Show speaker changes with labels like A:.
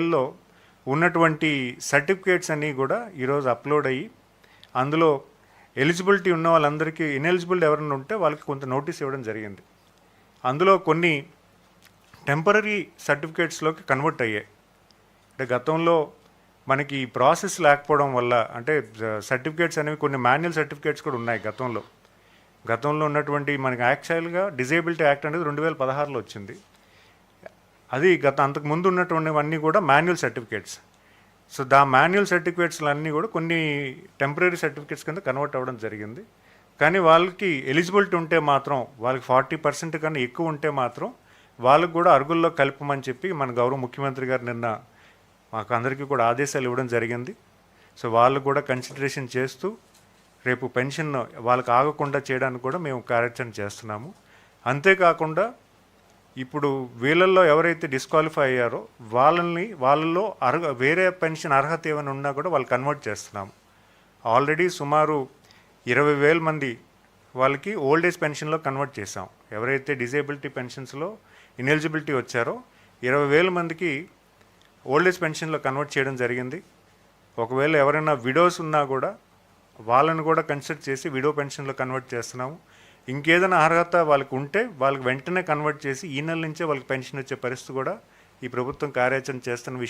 A: లో ఉన్నటువంటి సర్టిఫికేట్స్ అన్నీ కూడా ఈరోజు అప్లోడ్ అయ్యి అందులో ఎలిజిబిలిటీ ఉన్న వాళ్ళందరికీ ఇన్ఎలిజిబుల్ ఎవరైనా ఉంటే వాళ్ళకి కొంత నోటీస్ ఇవ్వడం జరిగింది. అందులో కొన్ని టెంపరీ సర్టిఫికేట్స్లోకి కన్వర్ట్ అయ్యాయి. అంటే గతంలో మనకి ఈ ప్రాసెస్ లేకపోవడం వల్ల అంటే సర్టిఫికేట్స్ అనేవి కొన్ని మాన్యువల్ సర్టిఫికేట్స్ కూడా ఉన్నాయి గతంలో. గతంలో ఉన్నటువంటి మనకి యాక్చువల్గా డిజేబిలిటీ యాక్ట్ అనేది రెండు వేల పదహారులో వచ్చింది. అది గత అంతకు ముందు ఉన్నటువంటివన్నీ కూడా manual certificates. So the manual సర్టిఫికేట్స్లన్నీ కూడా కొన్ని టెంపరీ సర్టిఫికేట్స్ కింద కన్వర్ట్ అవ్వడం జరిగింది. కానీ వాళ్ళకి ఎలిజిబిలిటీ ఉంటే మాత్రం వాళ్ళకి ఫార్టీ పర్సెంట్ కన్నా ఎక్కువ ఉంటే మాత్రం వాళ్ళకు కూడా అరుగుల్లో కలపమని చెప్పి మన గౌరవ ముఖ్యమంత్రి గారు నిన్న మాకు అందరికీ కూడా ఆదేశాలు ఇవ్వడం జరిగింది. సో వాళ్ళు కూడా కన్సిడరేషన్ చేస్తూ రేపు పెన్షన్ వాళ్ళకి ఆగకుండా చేయడానికి కూడా మేము కార్యాచరణ చేస్తున్నాము. అంతేకాకుండా ఇప్పుడు వీళ్ళల్లో ఎవరైతే డిస్క్వాలిఫై అయ్యారో వాళ్ళని వాళ్ళల్లో అర్హ వేరే పెన్షన్ అర్హత ఏమైనా ఉన్నా కూడా వాళ్ళు కన్వర్ట్ చేస్తున్నాము ఆల్రెడీ సుమారు ఇరవై వేల మంది వాళ్ళకి ఓల్డ్ ఏజ్ పెన్షన్లో కన్వర్ట్ చేసాం ఎవరైతే డిజేబిలిటీ పెన్షన్స్లో ఇనెలిజిబిలిటీ వచ్చారో ఇరవై వేల మందికి ఓల్డ్ ఏజ్ పెన్షన్లో కన్వర్ట్ చేయడం జరిగింది. ఒకవేళ ఎవరైనా విడోస్ ఉన్నా కూడా వాళ్ళని కూడా కన్సిడర్ చేసి విడో పెన్షన్లో కన్వర్ట్ చేస్తున్నాము. ఇంకేదైనా అర్హత వాళ్ళకి ఉంటే వాళ్ళకి వెంటనే కన్వర్ట్ చేసి ఈ నెల నుంచే వాళ్ళకి పెన్షన్ వచ్చే పరిస్థితి కూడా ఈ ప్రభుత్వం కార్యాచరణ చేస్తున్న విషయం